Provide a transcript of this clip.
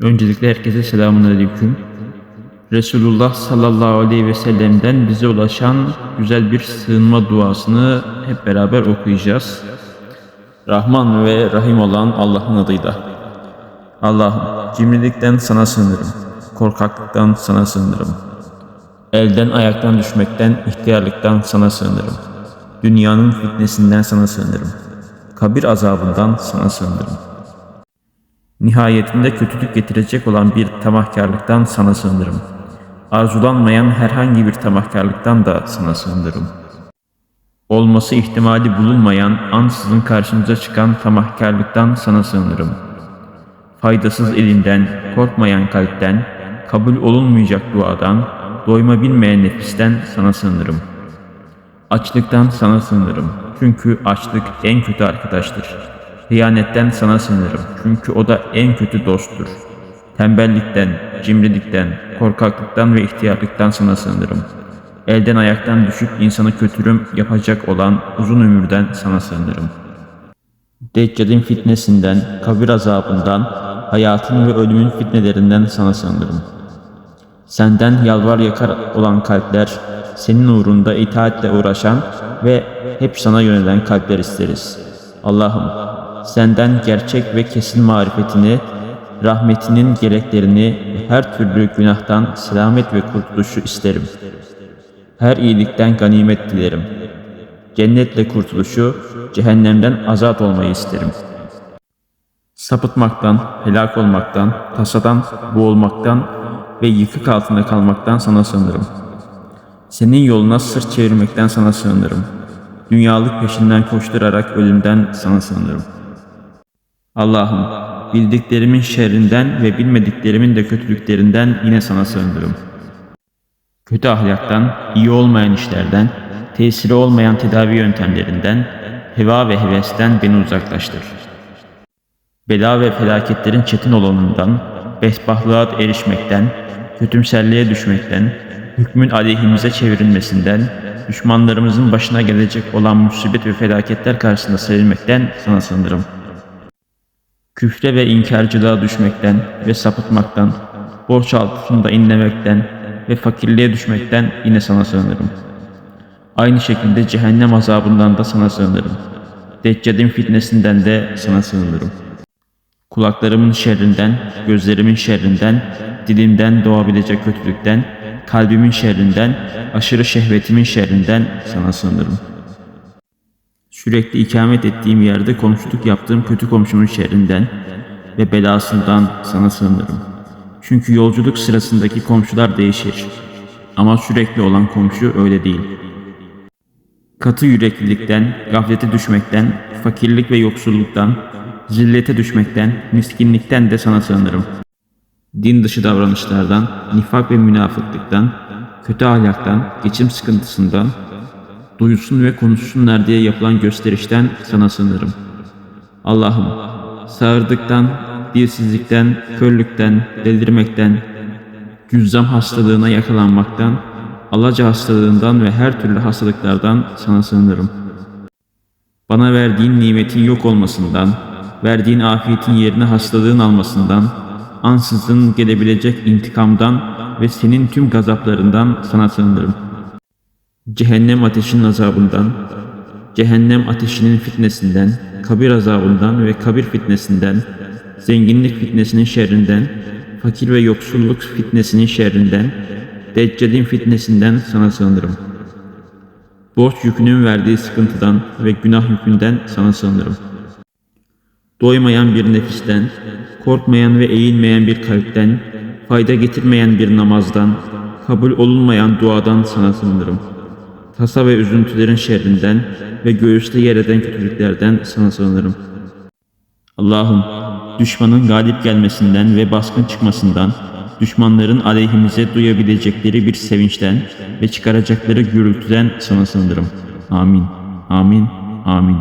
Öncelikle herkese selamun aleyküm. Resulullah sallallahu aleyhi ve sellem'den bize ulaşan güzel bir sığınma duasını hep beraber okuyacağız. Rahman ve Rahim olan Allah'ın adıyla. Allah'ım cimrilikten sana sığınırım. Korkaklıktan sana sığınırım. Elden ayaktan düşmekten, ihtiyarlıktan sana sığınırım. Dünyanın fitnesinden sana sığınırım. Kabir azabından sana sığınırım. Nihayetinde kötülük getirecek olan bir tamahkarlıktan sana sığınırım. Arzulanmayan herhangi bir tamahkarlıktan da sana sığınırım. Olması ihtimali bulunmayan ansızın karşımıza çıkan tamahkarlıktan sana sığınırım. Faydasız elinden, korkmayan kalpten, kabul olunmayacak duadan, doyma bilmeyen nefisten sana sığınırım. Açlıktan sana sığınırım. Çünkü açlık en kötü arkadaştır. Hıyanetten sana sığınırım. Çünkü o da en kötü dosttur. Tembellikten, cimrilikten, korkaklıktan ve ihtiyarlıktan sana sığınırım. Elden ayaktan düşüp insanı kötürüm yapacak olan uzun ömürden sana sığınırım. Deccal'in fitnesinden, kabir azabından, hayatın ve ölümün fitnelerinden sana sığınırım. Senden yalvar yakar olan kalpler, senin uğrunda itaatle uğraşan ve hep sana yönelen kalpler isteriz. Allah'ım, senden gerçek ve kesin marifetini, rahmetinin gereklerini her türlü günahtan selamet ve kurtuluşu isterim. Her iyilikten ganimet dilerim. Cennetle kurtuluşu, cehennemden azat olmayı isterim. Sapıtmaktan, helak olmaktan, tasadan, boğulmaktan ve yıkık altında kalmaktan sana sığınırım. Senin yoluna sırt çevirmekten sana sığınırım. Dünyalık peşinden koşturarak ölümden sana sığınırım. Allah'ım, bildiklerimin şerrinden ve bilmediklerimin de kötülüklerinden yine sana sığınırım. Kötü ahlaktan, iyi olmayan işlerden, tesiri olmayan tedavi yöntemlerinden, heva ve hevesten beni uzaklaştır. Bela ve felaketlerin çetin olanından, besbahlığa erişmekten, kötümserliğe düşmekten, hükmün aleyhimize çevrilmesinden, düşmanlarımızın başına gelecek olan musibet ve felaketler karşısında sevilmekten sana sığınırım. Küfre ve inkarcılığa düşmekten ve sapıtmaktan, borç altında inlemekten ve fakirliğe düşmekten yine sana sığınırım. Aynı şekilde cehennem azabından da sana sığınırım. Deccal'in fitnesinden de sana sığınırım. Kulaklarımın şerrinden, gözlerimin şerrinden, dilimden doğabilecek kötülükten, kalbimin şerrinden, aşırı şehvetimin şerrinden sana sığınırım. Sürekli ikamet ettiğim yerde komşuluk yaptığım kötü komşumun şerrinden ve belasından sana sığınırım. Çünkü yolculuk sırasındaki komşular değişir. Ama sürekli olan komşu öyle değil. Katı yüreklilikten, gaflete düşmekten, fakirlik ve yoksulluktan, zillete düşmekten, miskinlikten de sana sığınırım. Din dışı davranışlardan, nifak ve münafıklıktan, kötü ahlaktan, geçim sıkıntısından, duyulsun ve konuşsunlar diye yapılan gösterişten sana sığınırım. Allah'ım, sağırdıktan, dilsizlikten, körlükten, delirmekten, cüzzam hastalığına yakalanmaktan, alaca hastalığından ve her türlü hastalıklardan sana sığınırım. Bana verdiğin nimetin yok olmasından, verdiğin afiyetin yerine hastalığın almasından, ansızın gelebilecek intikamdan ve senin tüm gazaplarından sana sığınırım. Cehennem ateşinin azabından, cehennem ateşinin fitnesinden, kabir azabından ve kabir fitnesinden, zenginlik fitnesinin şerrinden, fakir ve yoksulluk fitnesinin şerrinden, deccalin fitnesinden sana sığınırım. Borç yükünün verdiği sıkıntıdan ve günah yükünden sana sığınırım. Doymayan bir nefisten, korkmayan ve eğilmeyen bir kalpten, fayda getirmeyen bir namazdan, kabul olunmayan duadan sana sığınırım. Tasa ve üzüntülerin şerrinden ve göğüste yer eden kötülüklerden sana sığınırım. Allah'ım, düşmanın galip gelmesinden ve baskın çıkmasından, düşmanların aleyhimize duyabilecekleri bir sevinçten ve çıkaracakları gürültüden sana sığınırım. Amin, amin, amin.